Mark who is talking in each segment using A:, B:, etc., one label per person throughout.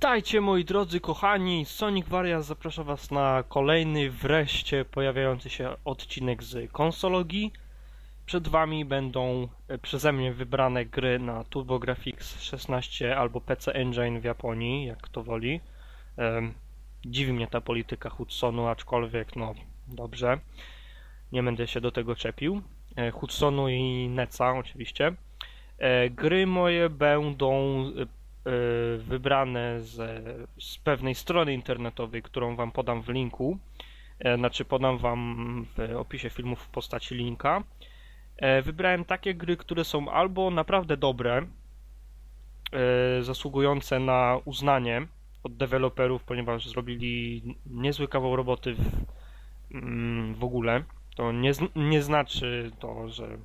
A: Witajcie moi drodzy kochani, Sonic Varias zaprasza was na kolejny wreszcie pojawiający się odcinek z konsologii. Przed wami będą e, przeze mnie wybrane gry na TurboGrafx 16 albo PC Engine w Japonii, jak kto woli. Dziwi mnie ta polityka Hudsonu, aczkolwiek no dobrze. Nie będę się do tego czepił. E, Hudsonu i Neca oczywiście. E, Gry moje będą wybrane z, z pewnej strony internetowej, którą Wam podam w linku. E, Znaczy, podam Wam w opisie filmu w postaci linka. E, Wybrałem takie gry, które są albo naprawdę dobre, e, zasługujące na uznanie od deweloperów, ponieważ zrobili niezły kawał roboty w, mm, w ogóle. To nie, nie znaczy to, że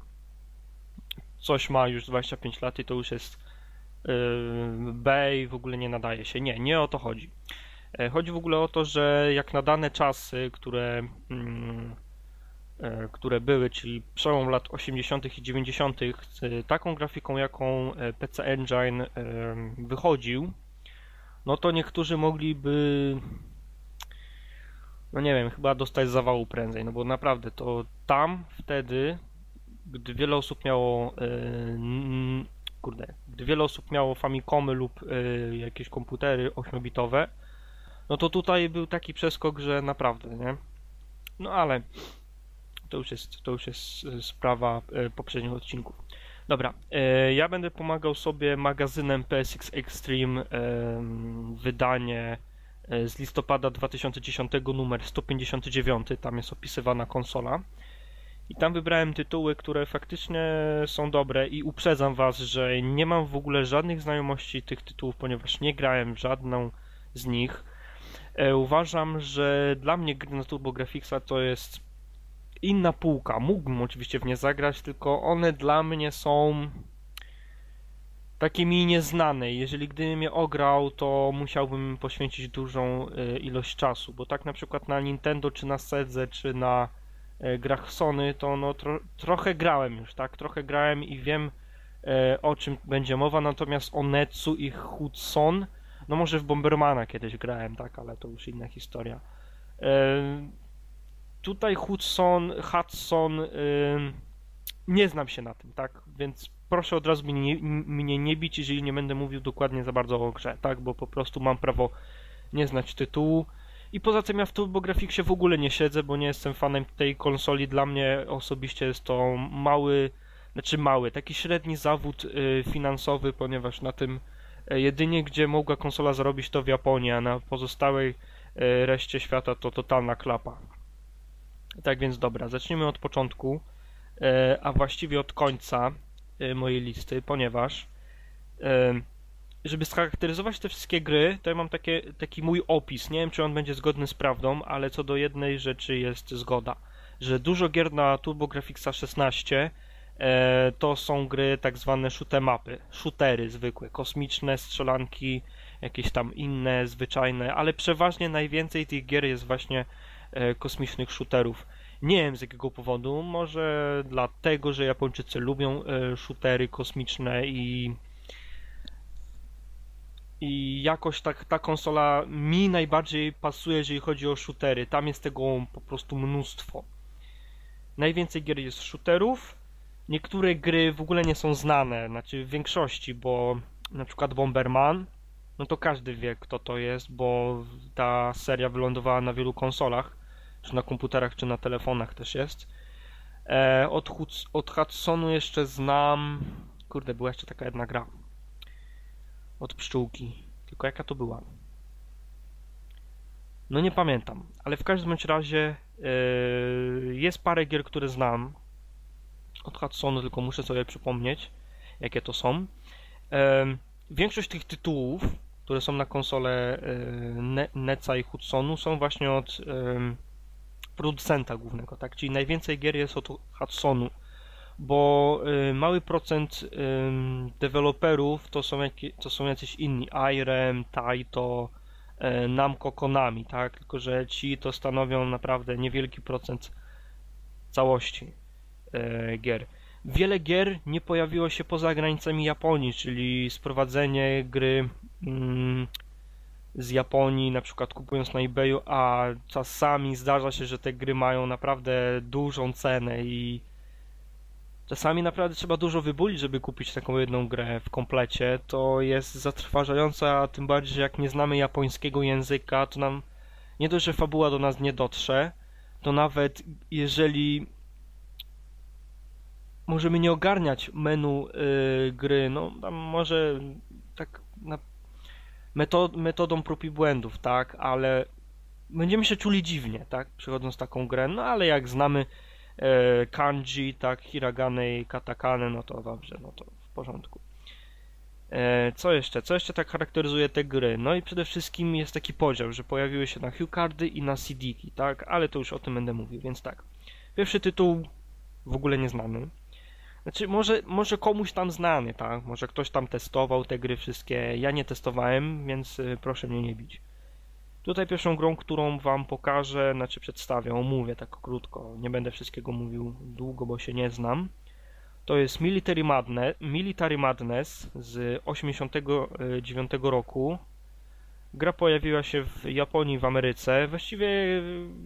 A: coś ma już 25 lat i to już jest B i w ogóle nie nadaje się. Nie, nie o to chodzi. E, Chodzi w ogóle o to, że jak na dane czasy, które, mm, e, które były, czyli przełom lat 80. i 90., z taką grafiką, jaką e, PC Engine wychodził, no to niektórzy mogliby, no nie wiem, chyba dostać zawału prędzej, no bo naprawdę to tam wtedy, gdy wiele osób miało kurde, gdy wiele osób miało Famicomy lub y, jakieś komputery 8-bitowe, no to tutaj był taki przeskok, że naprawdę, nie? No ale to już jest, to już jest y, sprawa y, poprzednich odcinków. Dobra, y, ja będę pomagał sobie magazynem PSX Extreme wydanie z listopada 2010 numer 159, tam jest opisywana konsola. I tam wybrałem tytuły, które faktycznie są dobre i uprzedzam was, że nie mam w ogóle żadnych znajomości tych tytułów, ponieważ nie grałem żadną z nich. E, uważam, że dla mnie gry na TurboGrafxa to jest inna półka. Mógłbym oczywiście w nie zagrać, tylko one dla mnie są takie mi nieznane. Jeżeli gdybym je ograł, to musiałbym poświęcić dużą e, ilość czasu, bo tak na przykład na Nintendo, czy na Sedze, czy na grach Sony, to no tro, trochę grałem już, tak? Trochę grałem i wiem e, o czym będzie mowa, natomiast o Netsu i Hudson, no może w Bombermana kiedyś grałem, tak? Ale to już inna historia. E, tutaj Hudson, Hudson, e, nie znam się na tym, tak? Więc proszę od razu mnie nie, mnie nie bić, jeżeli nie będę mówił dokładnie za bardzo o grze, tak? Bo po prostu mam prawo nie znać tytułu. I poza tym ja w TurboGrafxie w ogóle nie siedzę, bo nie jestem fanem tej konsoli. Dla mnie osobiście jest to mały, znaczy mały, taki średni zawód y, finansowy, ponieważ na tym y, jedynie gdzie mogła konsola zarobić to w Japonii, a na pozostałej y, reszcie świata to totalna klapa. Tak więc dobra, zacznijmy od początku, a właściwie od końca mojej listy, ponieważ żeby scharakteryzować te wszystkie gry, to ja mam takie, taki mój opis. Nie wiem, czy on będzie zgodny z prawdą, ale co do jednej rzeczy jest zgoda. Że dużo gier na TurboGrafxa 16 e, to są gry tak zwane shoot'emapy, shootery zwykłe, kosmiczne, strzelanki, jakieś tam inne, zwyczajne, ale przeważnie najwięcej tych gier jest właśnie e, kosmicznych shooterów. Nie wiem z jakiego powodu, może dlatego, że Japończycy lubią e, shootery kosmiczne i i jakoś tak ta konsola mi najbardziej pasuje, jeżeli chodzi o shootery. Tam jest tego po prostu mnóstwo. Najwięcej gier jest shooterów. Niektóre gry w ogóle nie są znane, znaczy w większości, bo na przykład Bomberman, no to każdy wie kto to jest, bo ta seria wylądowała na wielu konsolach, czy na komputerach, czy na telefonach też jest. E, od, od Hudsonu jeszcze znam, kurde, była jeszcze taka jedna gra od pszczółki. Tylko jaka to była? No nie pamiętam, ale w każdym razie yy, jest parę gier, które znam od Hudsonu, tylko muszę sobie przypomnieć, jakie to są. Yy, większość tych tytułów, które są na konsole yy, Ne- Neca i Hudsonu, są właśnie od producenta głównego, tak? Czyli najwięcej gier jest od Hudsonu bo y, mały procent y, deweloperów to są, jakie, to są jacyś inni, Irem, Taito, y, Namco, Konami, tak? Tylko, że ci to stanowią naprawdę niewielki procent całości gier. Wiele gier nie pojawiło się poza granicami Japonii, czyli sprowadzenie gry mm, z Japonii, na przykład kupując na eBayu, a czasami zdarza się, że te gry mają naprawdę dużą cenę i czasami naprawdę trzeba dużo wybulić, żeby kupić taką jedną grę w komplecie. To jest zatrważające, tym bardziej, że jak nie znamy japońskiego języka, to nam nie dość, że fabuła do nas nie dotrze, to nawet jeżeli możemy nie ogarniać menu yy, gry, no tam może tak na metod, metodą prób i błędów, tak, ale będziemy się czuli dziwnie, tak, przechodząc taką grę, no ale jak znamy kanji, tak, hiragane i katakane, no to dobrze, no to w porządku. E, co jeszcze? Co jeszcze tak charakteryzuje te gry? No i przede wszystkim jest taki podział, że pojawiły się na Hue Cardy i na CD-ki, tak, ale to już o tym będę mówił, więc tak. Pierwszy tytuł w ogóle nie znamy. Znaczy, może, może komuś tam znany, tak? Może ktoś tam testował te gry wszystkie. Ja nie testowałem, więc y, proszę mnie nie bić. Tutaj pierwszą grą, którą wam pokażę, znaczy przedstawię, omówię tak krótko. Nie będę wszystkiego mówił długo, bo się nie znam. To jest Military Madness, Military Madness z 89 roku. Gra pojawiła się w Japonii, w Ameryce. Właściwie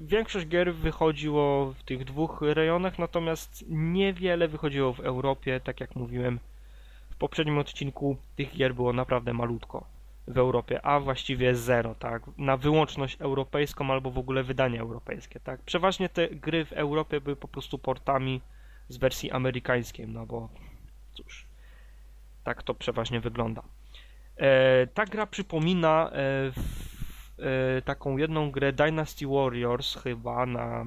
A: większość gier wychodziło w tych dwóch rejonach, natomiast niewiele wychodziło w Europie. Tak jak mówiłem w poprzednim odcinku, tych gier było naprawdę malutko w Europie, a właściwie zero, tak? Na wyłączność europejską albo w ogóle wydanie europejskie, tak? Przeważnie te gry w Europie były po prostu portami z wersji amerykańskiej, no bo cóż, tak to przeważnie wygląda. E, ta gra przypomina e, e, taką jedną grę Dynasty Warriors chyba na...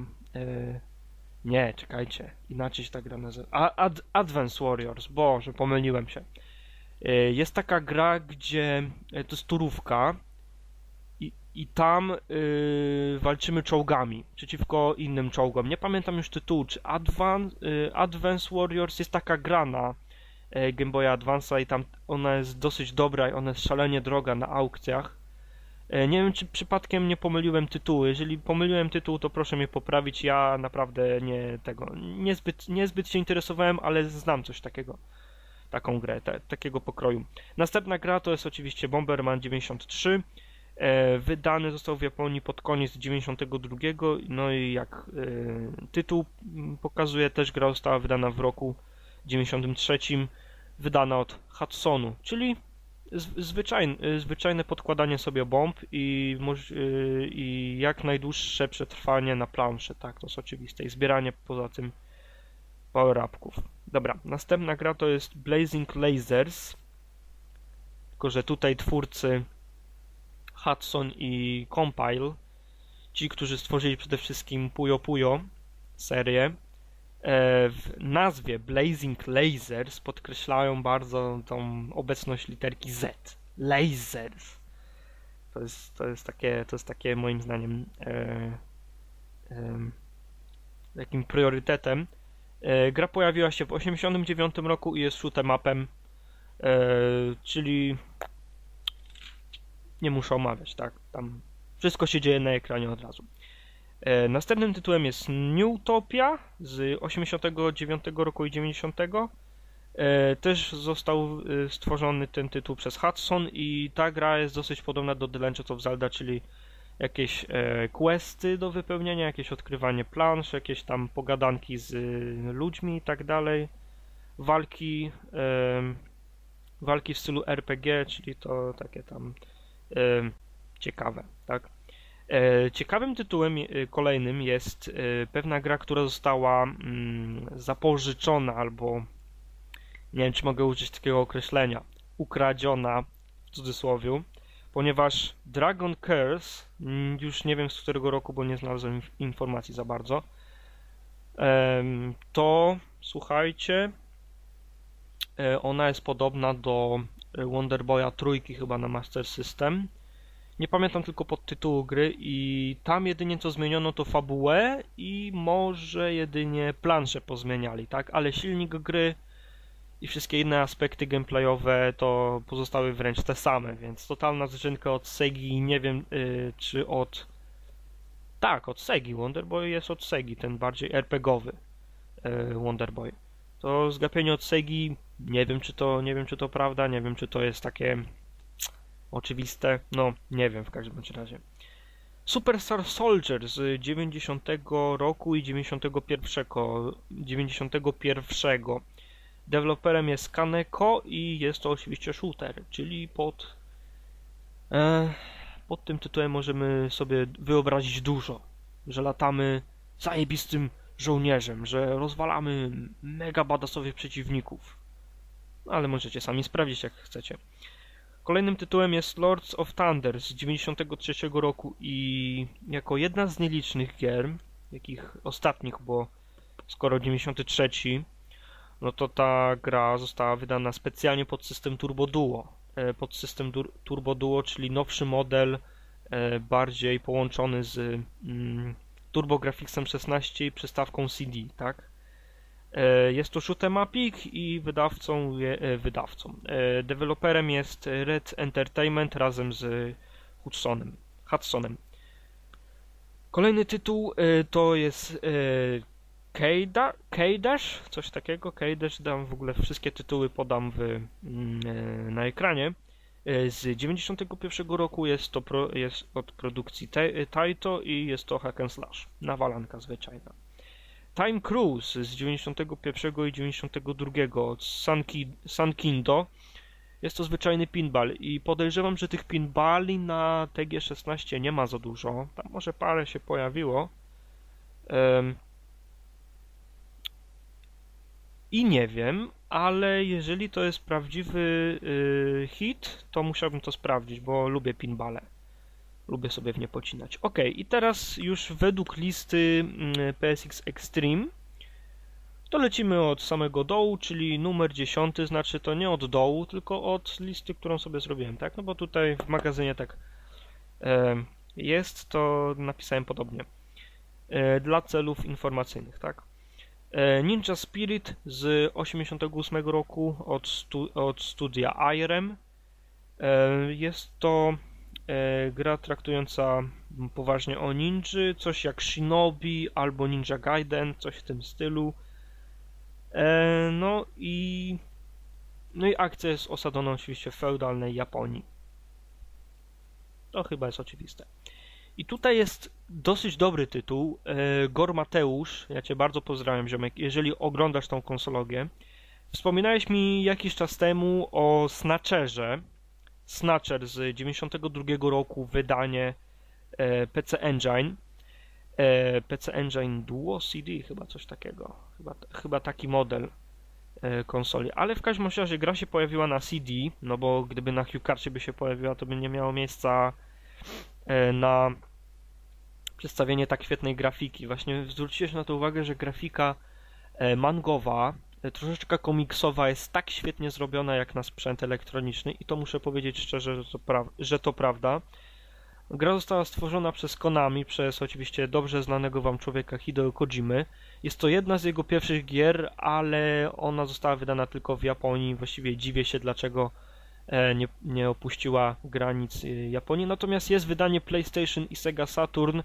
A: Nie, czekajcie, inaczej się ta gra nazywa. Ad Advance Warriors, boże, pomyliłem się. Jest taka gra, gdzie to jest turówka i, i tam yy, walczymy czołgami przeciwko innym czołgom. Nie pamiętam już tytułu, czy Advance, yy, Advance Warriors jest taka gra na E, Game Boy Advance'a i tam ona jest dosyć dobra i ona jest szalenie droga na aukcjach. E, nie wiem, czy przypadkiem nie pomyliłem tytułu. Jeżeli pomyliłem tytuł, to proszę mnie poprawić. Ja naprawdę nie tego, niezbyt, niezbyt się interesowałem, ale znam coś takiego. Taką grę, takiego pokroju. Następna gra to jest oczywiście Bomberman 93. E, wydany został w Japonii pod koniec 92. No i jak e, tytuł pokazuje, też gra została wydana w roku 93 wydana od Hudsonu, czyli zwyczajne, zwyczajne podkładanie sobie bomb i, y, i jak najdłuższe przetrwanie na planszy, tak, to jest oczywiste, i zbieranie poza tym power-upków. Dobra, następna gra to jest Blazing Lasers, tylko że tutaj twórcy Hudson i Compile, ci, którzy stworzyli przede wszystkim Puyo Puyo serię, E, w nazwie Blazing Lasers podkreślają bardzo tą obecność literki Z. Lasers. To jest, to jest, takie, to jest takie moim zdaniem e, e, takim priorytetem. E, gra pojawiła się w 1989 roku i jest shoot'em upem, e, czyli nie muszę omawiać, tak? Tam wszystko się dzieje na ekranie od razu. E, następnym tytułem jest Newtopia z 89 roku i 90. E, też został stworzony ten tytuł przez Hudson i ta gra jest dosyć podobna do The Legend of Zelda, czyli jakieś questy do wypełnienia, jakieś odkrywanie plansz, jakieś tam pogadanki z ludźmi i tak dalej. Walki, walki w stylu RPG, czyli to takie tam ciekawe, tak? E, ciekawym tytułem e, kolejnym jest e, pewna gra, która została mm, zapożyczona albo nie wiem, czy mogę użyć takiego określenia, ukradziona w cudzysłowie, ponieważ Dragon Curse, już nie wiem z którego roku, bo nie znalazłem informacji za bardzo, to słuchajcie, ona jest podobna do Wonder Boya trójki chyba na Master System nie pamiętam tylko podtytułu gry i tam jedynie co zmieniono to fabułę i może jedynie plansze pozmieniali, tak? Ale silnik gry i wszystkie inne aspekty gameplayowe to pozostały wręcz te same, więc totalna zrzynka od Segi, nie wiem yy, czy od... Tak, od Segi, Wonderboy jest od Segi, ten bardziej RPGowy yy, Wonderboy. To zgapienie od Segi, nie wiem czy to, nie wiem czy to prawda, nie wiem czy to jest takie oczywiste, no nie wiem w każdym razie. Superstar Soldier z 90 roku i 91. 91. Deweloperem jest Kaneko i jest to oczywiście shooter, czyli pod, e, pod tym tytułem możemy sobie wyobrazić dużo, że latamy zajebistym żołnierzem, że rozwalamy mega badasowych przeciwników. Ale możecie sami sprawdzić jak chcecie. Kolejnym tytułem jest Lords of Thunder z 93 roku i jako jedna z nielicznych gier, jakich ostatnich, bo skoro 93, no to ta gra została wydana specjalnie pod system Turbo Duo. E, pod system Turbo Duo, czyli nowszy model, e, bardziej połączony z mm, TurboGrafxem 16 i przystawką CD, tak? E, jest to shoot'em i wydawcą, wydawcą. Deweloperem jest Red Entertainment razem z Hudsonem. Hudsonem. Kolejny tytuł to jest K-Dash, coś takiego. K-Dash dam w ogóle wszystkie tytuły podam w, mm, na ekranie. Z 91 roku jest to pro, jest od produkcji Taito i jest to hack and slash. Nawalanka zwyczajna. Time Cruise z 91 i 92 od Sankindo jest to zwyczajny pinball i podejrzewam, że tych pinballi na TG16 nie ma za dużo. Tam może parę się pojawiło. Um, I nie wiem, ale jeżeli to jest prawdziwy y, hit, to musiałbym to sprawdzić, bo lubię pinballe. Lubię sobie w nie pocinać. Ok, i teraz już według listy mm, PSX Extreme to lecimy od samego dołu, czyli numer 10, znaczy to nie od dołu, tylko od listy, którą sobie zrobiłem, tak? No bo tutaj w magazynie tak jest, to napisałem podobnie. E, dla celów informacyjnych, tak? E, Ninja Spirit z 88 roku od, stu, od studia IREM. E, jest to e, gra traktująca poważnie o ninży, coś jak Shinobi albo Ninja Gaiden, coś w tym stylu. No i no i akcja jest osadzona oczywiście w feudalnej Japonii. To chyba jest oczywiste. I tutaj jest dosyć dobry tytuł. E, Gor Mateusz, ja cię bardzo pozdrawiam, ziomek, jeżeli oglądasz tą konsologię. Wspominałeś mi jakiś czas temu o Snatcherze, Snatcher z 92 roku, wydanie e, PC Engine. E, PC Engine Duo CD, chyba coś takiego. Chyba, chyba taki model konsoli. Ale w każdym razie gra się pojawiła na CD, no bo gdyby na HuCarcie by się pojawiła, to by nie miało miejsca na przedstawienie tak świetnej grafiki. Właśnie zwróciłeś na to uwagę, że grafika mangowa troszeczkę komiksowa jest tak świetnie zrobiona jak na sprzęt elektroniczny i to muszę powiedzieć szczerze, że to, pra że to prawda. Gra została stworzona przez Konami, przez oczywiście dobrze znanego wam człowieka Hideo Kojimy. Jest to jedna z jego pierwszych gier, ale ona została wydana tylko w Japonii. Właściwie dziwię się, dlaczego e, nie, nie opuściła granic e, Japonii. Natomiast jest wydanie PlayStation i Sega Saturn.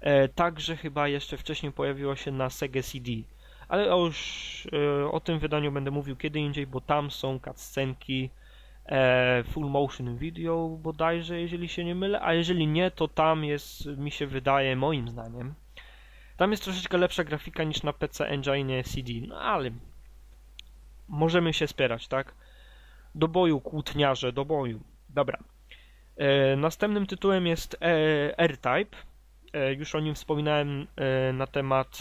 A: E, także chyba jeszcze wcześniej pojawiło się na Sega CD ale już e, o tym wydaniu będę mówił kiedy indziej, bo tam są cutscenki e, full motion video bodajże, jeżeli się nie mylę, a jeżeli nie, to tam jest, mi się wydaje, moim zdaniem, tam jest troszeczkę lepsza grafika niż na PC Engine CD, no ale możemy się spierać, tak? Do boju, kłótniarze, do boju. Dobra. E, następnym tytułem jest e, R-Type. E, już o nim wspominałem na temat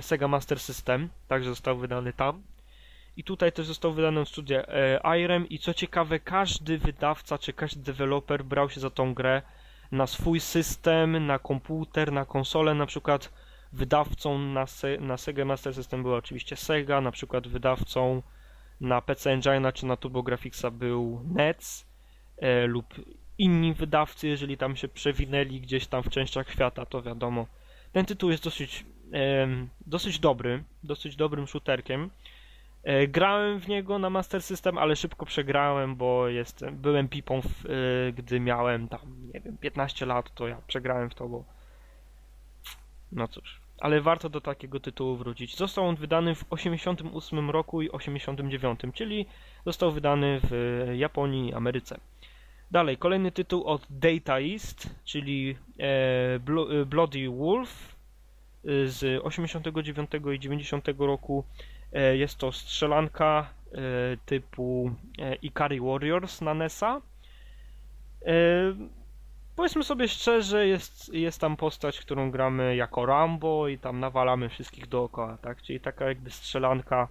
A: Sega Master System, także został wydany tam. I tutaj też został wydany od studia IREM i co ciekawe, każdy wydawca czy każdy deweloper brał się za tą grę na swój system, na komputer, na konsolę, na przykład wydawcą na, Se na Sega Master System była oczywiście Sega, na przykład wydawcą na PC Engine czy na TurboGrafxa był NEC e, lub inni wydawcy, jeżeli tam się przewinęli gdzieś tam w częściach świata, to wiadomo. Ten tytuł jest dosyć dosyć dobry, dosyć dobrym shooterkiem. E, grałem w niego na Master System, ale szybko przegrałem, bo jestem, byłem pipą, w, e, gdy miałem tam, nie wiem, 15 lat, to ja przegrałem w to, bo no cóż. Ale warto do takiego tytułu wrócić. Został on wydany w 88 roku i 89, czyli został wydany w Japonii i Ameryce. Dalej, kolejny tytuł od Data East, czyli e, e, Bloody Wolf e, z 89 i 90 roku. Jest to strzelanka typu Ikari Warriors na NESa. Powiedzmy sobie szczerze, jest, jest tam postać, którą gramy jako Rambo i tam nawalamy wszystkich dookoła, tak? Czyli taka jakby strzelanka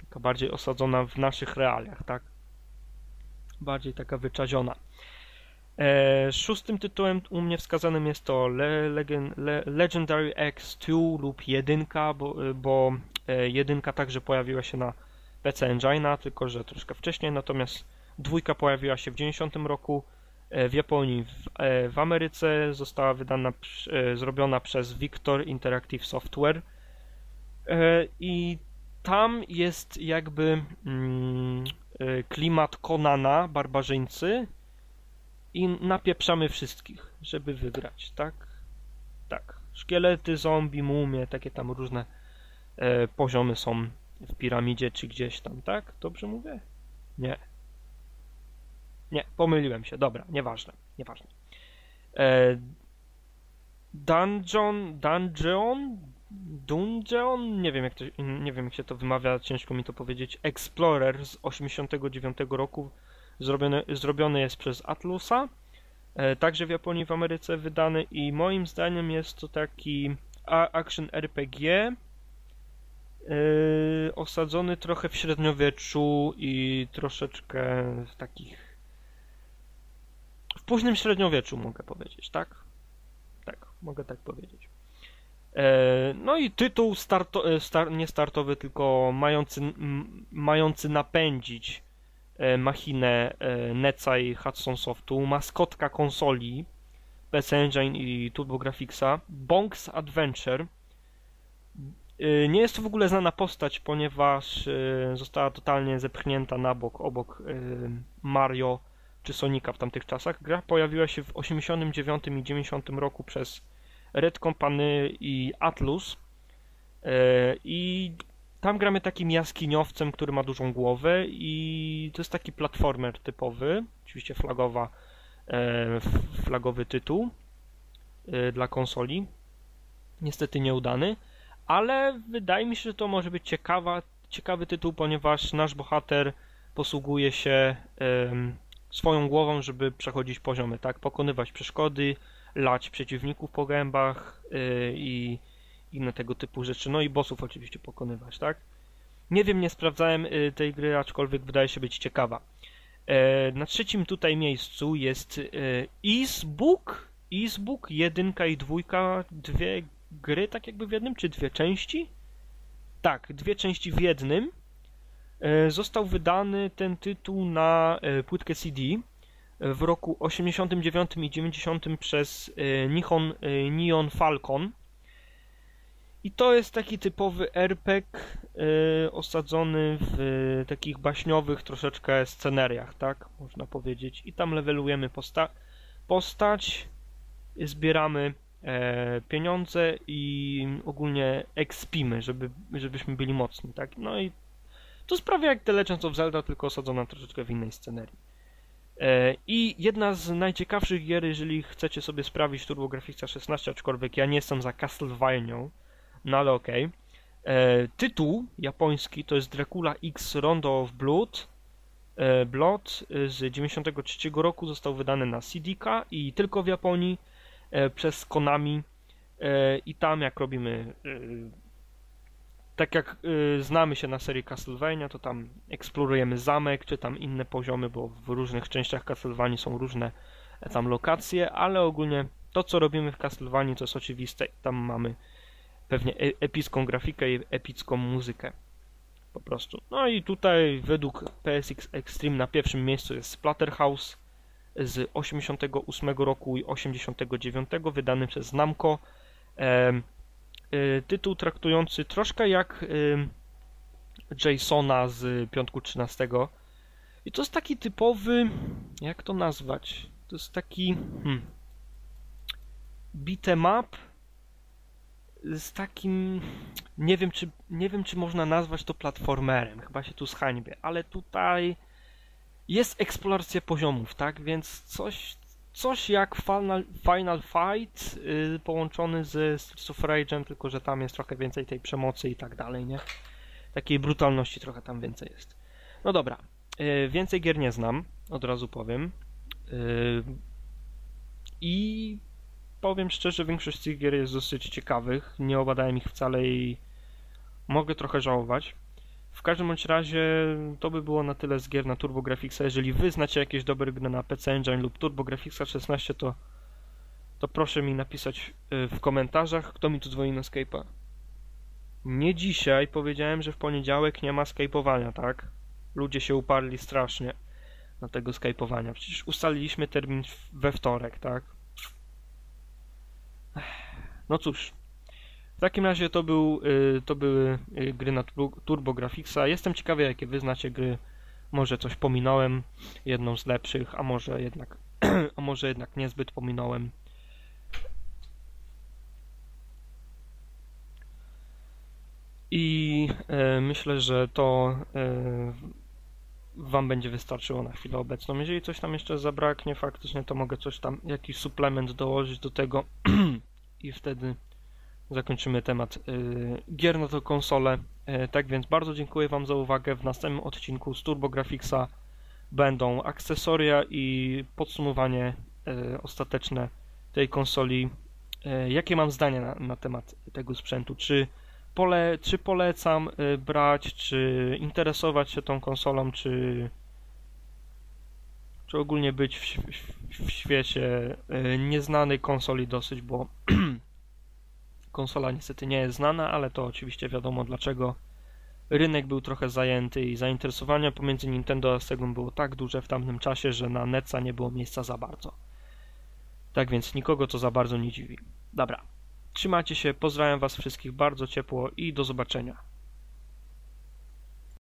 A: taka bardziej osadzona w naszych realiach, tak? bardziej taka wyczaziona. E, szóstym tytułem u mnie wskazanym jest to Le, Le, Legendary X2 lub jedynka, bo, bo e, jedynka także pojawiła się na PC Engine'a, tylko że troszkę wcześniej, natomiast dwójka pojawiła się w 90 roku w Japonii, w, e, w Ameryce została wydana, e, zrobiona przez Victor Interactive Software i tam jest jakby mm, klimat Konana, barbarzyńcy i napieprzamy wszystkich, żeby wygrać, tak? Tak. Szkielety, zombie, mumie, takie tam różne e, poziomy są w piramidzie czy gdzieś tam, tak? Dobrze mówię? Nie. Nie, pomyliłem się. Dobra, nieważne, nieważne. E, dungeon, dungeon, Dungeon, nie wiem jak to, nie wiem jak się to wymawia, ciężko mi to powiedzieć. Explorer z 89 roku zrobiony, zrobiony jest przez Atlusa, e, także w Japonii w Ameryce wydany i moim zdaniem jest to taki action RPG e, osadzony trochę w średniowieczu i troszeczkę w takich późnym średniowieczu mogę powiedzieć, tak? Tak, mogę tak powiedzieć. E, no i tytuł starto, e, star, nie startowy, tylko mający, mający napędzić e, machinę Neca i Hudson Softu, maskotka konsoli PC Engine i TurboGrafxa, Bonk's Adventure. Nie jest to w ogóle znana postać, ponieważ została totalnie zepchnięta na bok, obok Mario czy Sonika w tamtych czasach. Gra pojawiła się w 89 i 90 roku przez Red Company i Atlus. E, I tam gramy takim jaskiniowcem, który ma dużą głowę i to jest taki platformer typowy, oczywiście flagowa, e, flagowy tytuł e, dla konsoli. Niestety nieudany, ale wydaje mi się, że to może być ciekawa, ciekawy tytuł, ponieważ nasz bohater posługuje się swoją głową, żeby przechodzić poziomy, tak? Pokonywać przeszkody, lać przeciwników po gębach yy, i inne tego typu rzeczy. No i bossów oczywiście pokonywać, tak? Nie wiem, nie sprawdzałem yy, tej gry, aczkolwiek wydaje się być ciekawa. E, na trzecim tutaj miejscu jest Eastbook. Eastbook, jedynka i dwójka, dwie gry tak jakby w jednym, czy dwie części? Tak, dwie części w jednym. E, został wydany ten tytuł na e, płytkę CD w roku 89 i 90 przez e, Nihon, Neon Falcon. I to jest taki typowy RPG osadzony w takich baśniowych troszeczkę sceneriach, tak? Można powiedzieć. I tam levelujemy posta postać, zbieramy pieniądze i ogólnie expimy, żeby, żebyśmy byli mocni, tak? No i to sprawia jak The Legends of Zelda, tylko osadzona troszeczkę w innej scenerii. E, I jedna z najciekawszych gier, jeżeli chcecie sobie sprawić TurboGrafxa 16, aczkolwiek ja nie jestem za Castlevania, no ale okej. Okay. E, tytuł japoński to jest Dracula X Rondo of Blood. E, Blood z 93 roku został wydany na CD-ka i tylko w Japonii przez Konami i tam jak robimy tak jak y, znamy się na serii Castlevania, to tam eksplorujemy zamek, czy tam inne poziomy, bo w różnych częściach Castlevanii są różne e, tam lokacje, ale ogólnie to, co robimy w Castlevanii, to jest oczywiste. Tam mamy pewnie e epicką grafikę i epicką muzykę. Po prostu. No i tutaj według PSX Extreme na pierwszym miejscu jest Splatterhouse z 88 roku i 89, wydany przez Namco. Y, tytuł traktujący troszkę jak y, Jasona z piątku 13. I to jest taki typowy, jak to nazwać? To jest taki hmm, beat'em up z takim, nie wiem, czy, nie wiem czy można nazwać to platformerem, chyba się tu zhańbię, ale tutaj jest eksploracja poziomów, tak? Więc coś, coś jak Final, Final Fight yy, połączony z Streets of Rage'em, tylko że tam jest trochę więcej tej przemocy i tak dalej, nie? Takiej brutalności trochę tam więcej jest. No dobra, yy, więcej gier nie znam, od razu powiem. Yy, I powiem szczerze, większość z tych gier jest dosyć ciekawych. Nie obadałem ich wcale i mogę trochę żałować. W każdym bądź razie to by było na tyle z gier na TurboGrafxa. Jeżeli wy znacie jakieś dobre gry na PC Engine lub TurboGrafxa 16, to, to proszę mi napisać y, w komentarzach, kto mi tu dzwoni na Skype'a. Nie dzisiaj, powiedziałem, że w poniedziałek nie ma Skype'owania, tak? Ludzie się uparli strasznie na tego Skype'owania. Przecież ustaliliśmy termin we wtorek, tak? No cóż, w takim razie to, był, y, to były y, gry na Turbo Graphics'a. Jestem ciekawy, jakie wy znacie gry. Może coś pominąłem, jedną z lepszych, a może jednak, a może jednak niezbyt pominąłem. I e, myślę, że to e, Wam będzie wystarczyło na chwilę obecną. Jeżeli coś tam jeszcze zabraknie, faktycznie to mogę coś tam, jakiś suplement dołożyć do tego i wtedy zakończymy temat y, gier na tę konsolę. Y, tak więc bardzo dziękuję Wam za uwagę. W następnym odcinku z TurboGrafxa będą akcesoria i podsumowanie y, ostateczne tej konsoli. Jakie mam zdanie na, na temat tego sprzętu? Czy, pole, czy polecam brać, czy interesować się tą konsolą, czy, czy ogólnie być w, w, w świecie nieznanej konsoli dosyć, bo konsola niestety nie jest znana, ale to oczywiście wiadomo dlaczego. Rynek był trochę zajęty i zainteresowanie pomiędzy Nintendo a Sega było tak duże w tamtym czasie, że na Netsa nie było miejsca za bardzo. Tak więc nikogo to za bardzo nie dziwi. Dobra, trzymajcie się, pozdrawiam was wszystkich bardzo ciepło i do zobaczenia.